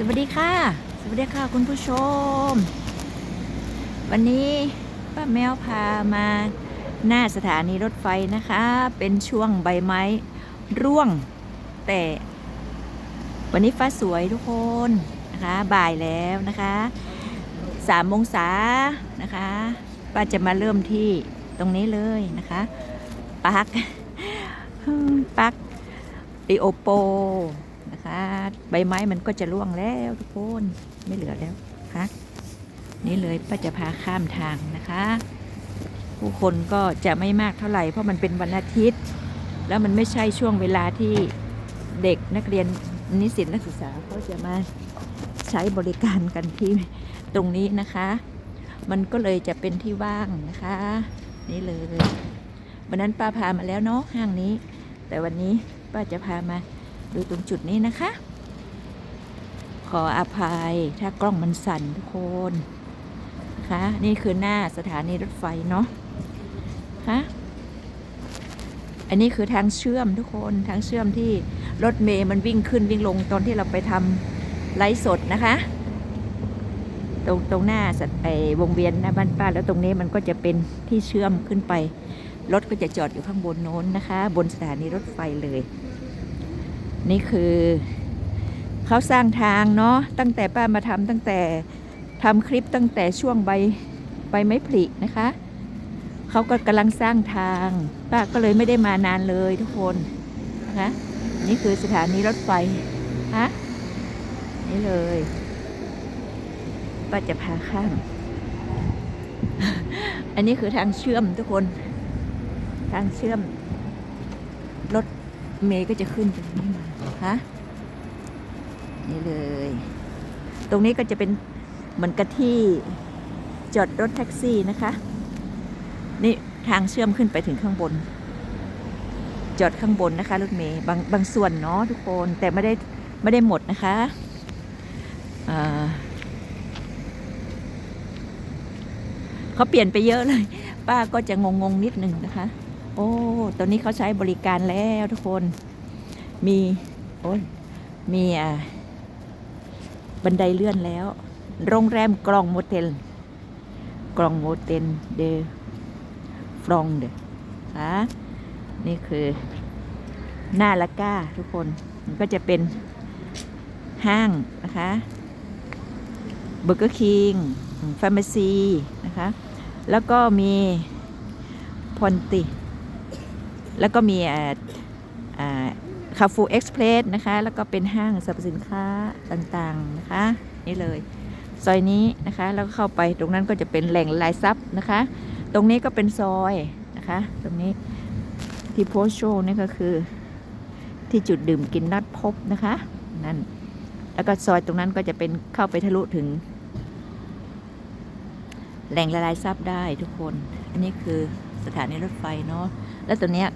สวัสดีค่ะ สวัสดีค่ะคุณผู้ชม วันนี้ป้าแมวพามาหน้าสถานีรถไฟนะคะ เป็นช่วงใบไม้ร่วง แต่วันนี้ฟ้าสวยทุกคนนะคะบ่ายแล้วนะคะสามโมงศานะคะป้าจะมาเริ่มที่ตรงนี้เลยนะคะปักปักดิโอโป นะคะ ใบไม้มันก็จะร่วงแล้วทุกคนไม่เหลือแล้วค่ะนี่เลยป้าจะพาข้ามทางนะคะ ผู้คนก็จะไม่มากเท่าไหร่เพราะมันเป็นวันอาทิตย์ แล้วมันไม่ใช่ช่วงเวลาที่เด็กนักเรียนนิสิตนักศึกษาเขาจะมาใช้บริการกันที่ตรงนี้นะคะ มันก็เลยจะเป็นที่ว่างนะคะ นี่เลยวันนั้นป้าพามาแล้วเนาะห้างนี้ แต่วันนี้ป้าจะพามา ดูตรงจุดนี้นะคะ ขออภัยถ้ากล้องมันสั่นทุกคนคะนี่คือหน้าสถานีรถไฟเนาะคะอันนี้คือทางเชื่อมทุกคนทางเชื่อมที่รถเมย์มันวิ่งขึ้นวิ่งลงตอนที่เราไปทำไลฟ์สดนะคะ ตรงตรงหน้าสัตไอวงเวียนหน้าบ้านป้าแล้วตรงนี้มันก็จะเป็นที่เชื่อมขึ้นไป รถก็จะจอดอยู่ข้างบนโน้นนะคะ บนสถานีรถไฟเลย นี่คือเขาสร้างทางเนาะตั้งแต่ป้ามาทำตั้งแต่ทำคลิปตั้งแต่ช่วงใบใบไม้ผลินะคะ เขาก็กำลังสร้างทางป้าก็เลยไม่ได้มานานเลยทุกคนนะนี่คือสถานีรถไฟฮะนี่เลยป้าจะพาข้าม อันนี้คือทางเชื่อมทุกคน ทางเชื่อม รถเมย์ก็จะขึ้นตรงนี้มา ฮะนี่เลย ตรงนี้ก็จะเป็นเหมือนกับที่จอดรถแท็กซี่นะคะ นี่ทางเชื่อมขึ้นไปถึงข้างบน จอดข้างบนนะคะรถเมย์บางบางส่วนเนาะทุกคนแต่ไม่ได้ไม่ได้หมดนะคะเขาเปลี่ยนไปเยอะเลย ป้าก็จะงงๆนิดนึงนะคะ โอ้ตอนนี้เขาใช้บริการแล้วทุกคนมี โอ้ยมีอ่าบันไดเลื่อนแล้ว โรงแรมกรองโมเทลกรองโมเทลเดฟรองเดค่ะนี่คือหน้าละก้าทุกคน มันก็จะเป็นห้างนะคะเบอร์เกอร์คิงฟาร์มาซีนะคะ แล้วก็มีพอนติ แล้วก็มี คาฟูเอ็กซ์เพรสนะคะ แล้วก็เป็นห้างสรรพสินค้าต่างๆนะคะ นี่เลย ซอยนี้นะคะ แล้วก็เข้าไปตรงนั้นก็จะเป็นแหล่งลายซับนะคะ ตรงนี้ก็เป็นซอยนะคะ ตรงนี้ที่โพสโชนี่ก็คือ ที่จุดดื่มกินนัดพบนะคะนั่นแล้วก็ซอยตรงนั้นก็จะเป็นเข้าไปทะลุถึง แหล่งละลายซับได้ทุกคน อันนี้คือสถานีรถไฟเนาะแล้วตัวเนี้ย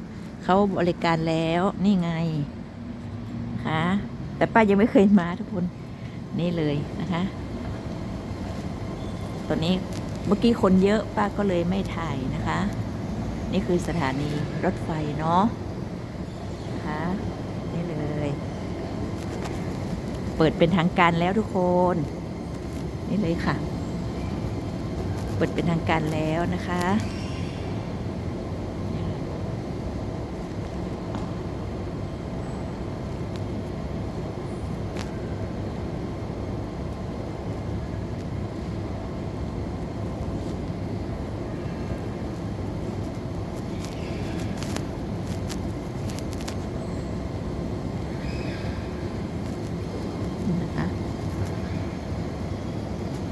เขาบริการแล้วนี่ไงค่ะแต่ป้ายังไม่เคยมาทุกคนนี่เลยนะคะตัวนี้เมื่อกี้คนเยอะป้าก็เลยไม่ถ่ายนะคะ นี่คือสถานีรถไฟเนาะนะคะนี่เลย เปิดเป็นทางการแล้วทุกคน นี่เลยค่ะ เปิดเป็นทางการแล้วนะคะ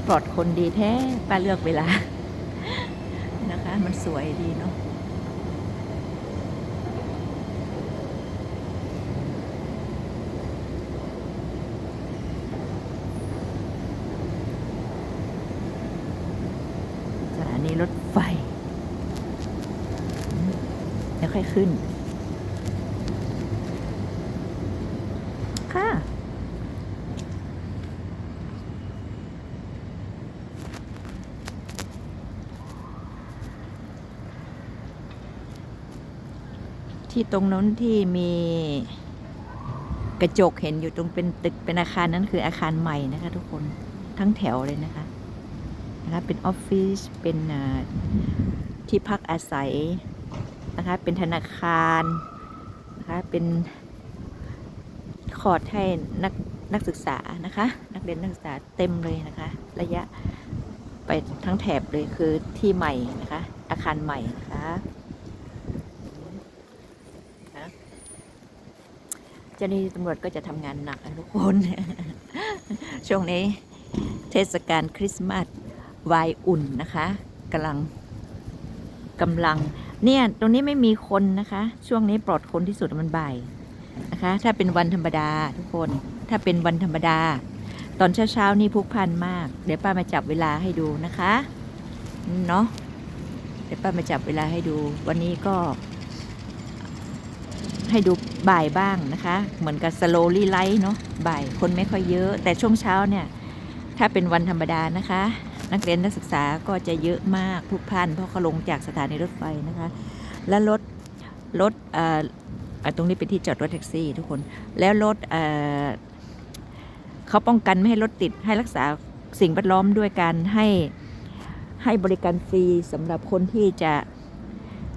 ป ลอดคนดีแท้ป้าเลือกเวลา นะคะ มันสวยดีเนาะสถานีรถไฟ แล้วค่อยขึ้น ค่ะ ที่ตรงนั้นที่มีกระจกเห็นอยู่ตรงเป็นตึกเป็นอาคารนั้นคืออาคารใหม่นะคะ ทุกคนทั้งแถวเลยนะคะนะคะเป็นออฟฟิศเป็นที่พักอาศัยนะคะเป็นธนาคารนะคะเป็นคอร์ดให้นักนักศึกษานะคะ นักเรียนนักศึกษาเต็มเลยนะคะ ระยะไปทั้งแถบเลยคือที่ใหม่นะคะ อาคารใหม่นะคะ จ้าหน้าที่ตำรวจก็จะทำงานหนักทุกคน ช่วงนี้เทศกาลคริสต์มาสวายอุ่นนะคะกำลังกำลัง เนี่ยตรงนี้ไม่มีคนนะคะ ช่วงนี้ปลอดคนที่สุดมันบ่ายนะคะ ถ้าเป็นวันธรรมดาทุกคน ถ้าเป็นวันธรรมดา ตอนเช้าๆนี่พลุกพล่านมาก เดี๋ยวป้ามาจับเวลาให้ดูนะคะ เนาะเดี๋ยวป้ามาจับเวลาให้ดู วันนี้ก็ ให้ดูบ่ายบ้างนะคะ เหมือนกับ slowly light เนาะบ่ายคนไม่ค่อยเยอะ แต่ช่วงเช้าเนี่ย ถ้าเป็นวันธรรมดานะคะ นักเรียนนักศึกษาก็จะเยอะมากพลุกพล่านเพราะเขาลงจากสถานีรถไฟนะคะ และรถรถตรงนี้เป็นที่จอดรถแท็กซี่ทุกคนแล้วรถเเขาป้องกันไม่ให้รถติดให้รักษาสิ่งแวดล้อมด้วยการให้ให้บริการฟรีสำหรับคนที่จะ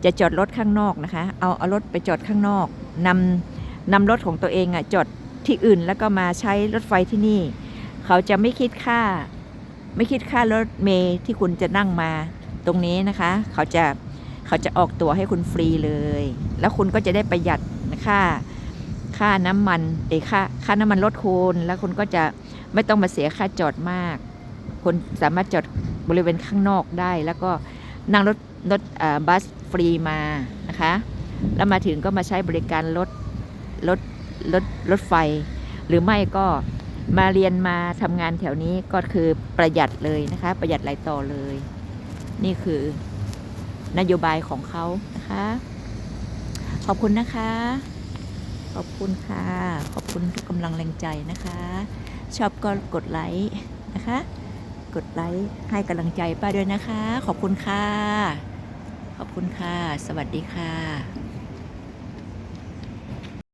จะจอดรถข้างนอกนะคะ เอาเอารถไปจอดข้างนอกนำนำรถของตัวเองอะจอดที่อื่นแล้วก็มาใช้รถไฟที่นี่ เขาจะไม่คิดค่า ไม่คิดค่ารถเมย์ที่คุณจะนั่งมาตรงนี้นะคะ เขาจะเขาจะออกตั๋วให้คุณฟรีเลย แล้วคุณก็จะได้ประหยัดค่าค่าน้ำมันเอค่าค่าน้ำมันรถคุณแล้วคุณก็จะไม่ต้องมาเสียค่าจอดมาก คุณสามารถจอดบริเวณข้างนอกได้ แล้วก็นั่งรถรถบัส ฟรีมานะคะ แล้วมาถึงก็มาใช้บริการรถรถรถรถไฟ หรือไม่ก็มาเรียนมาทำงานแถวนี้ก็คือประหยัดเลยนะคะ ประหยัดหลายต่อเลย นี่คือนโยบายของเขานะคะ ขอบคุณนะคะ ขอบคุณค่ะ ขอบคุณทุกกำลังแรงใจนะคะ ชอบก็กดไลค์นะคะ กดไลค์ให้กำลังใจป้าด้วยนะคะ ขอบคุณค่ะ ขอบคุณค่ะ สวัสดีค่ะ